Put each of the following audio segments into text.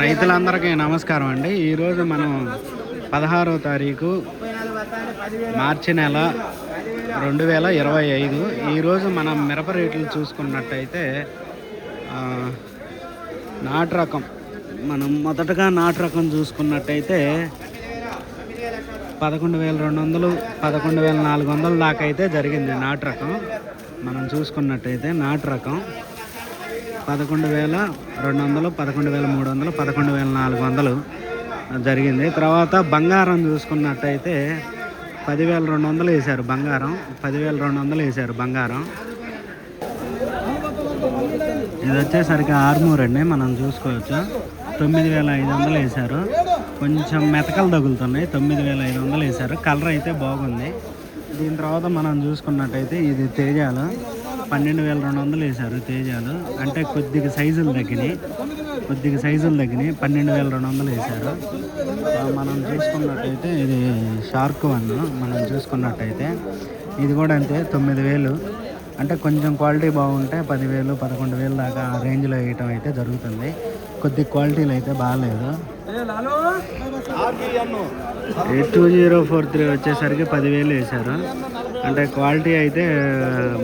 రైతులందరికీ నమస్కారం అండి. ఈరోజు మనం పదహారో తారీఖు మార్చి నెల రెండు వేల ఇరవై ఐదు. ఈరోజు మనం మిరప రేట్లు చూసుకున్నట్టయితే నాటు రకం మనం మొదటగా నాటు రకం చూసుకున్నట్టయితే పదకొండు వేల రెండు వందలు పదకొండు వేల నాలుగు వందల దాకా అయితే జరిగింది నాటు రకం. మనం చూసుకున్నట్టయితే నాటు రకం పదకొండు వేల రెండు వందలు పదకొండు వేల మూడు వందలు పదకొండు వేల నాలుగు వందలు జరిగింది. తర్వాత బంగారం చూసుకున్నట్టయితే పదివేల రెండు వందలు వేశారు బంగారం. పదివేల రెండు వందలు వేశారు బంగారం. ఇది వచ్చేసరికి ఆర్మూర్ అండి మనం చూసుకోవచ్చు. తొమ్మిది వేల ఐదు వందలు వేశారు. కొంచెం మెతకలు తగులుతున్నాయి. తొమ్మిది వేల ఐదు వందలు వేశారు. కలర్ అయితే బాగుంది. దీని తర్వాత మనం చూసుకున్నట్టయితే ఇది తేజాలు పన్నెండు వేల రెండు వందలు వేశారు తేజాలు. అంటే కొద్దిగా సైజులు తగ్గినాయి. కొద్దిగా సైజులు తగ్గినాయి. పన్నెండు వేల రెండు వందలు వేశారు. మనం చూసుకున్నట్టయితే ఇది షార్క్ వన్ మనం చూసుకున్నట్టయితే ఇది కూడా అంతే తొమ్మిది వేలు. అంటే కొంచెం క్వాలిటీ బాగుంటే పదివేలు పదకొండు వేలు దాకా ఆ రేంజ్లో వేయటం అయితే జరుగుతుంది. కొద్ది క్వాలిటీలు అయితే బాగాలేదు. టూ జీరో ఫోర్ త్రీ వచ్చేసరికి పదివేలు వేశారు. అంటే క్వాలిటీ అయితే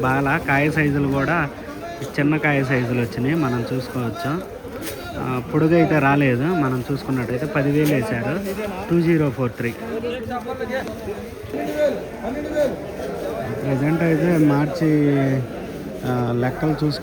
బాగా కాయ సైజులు కూడా చిన్న కాయ సైజులు వచ్చినాయి. మనం చూసుకోవచ్చు. ఆ, పొడుగు అయితే రాలేదు. మనం చూసుకున్నట్టయితే పదివేలు వేశారు. Two zero four three present అయితే మార్చి లెక్కలు చూసుకు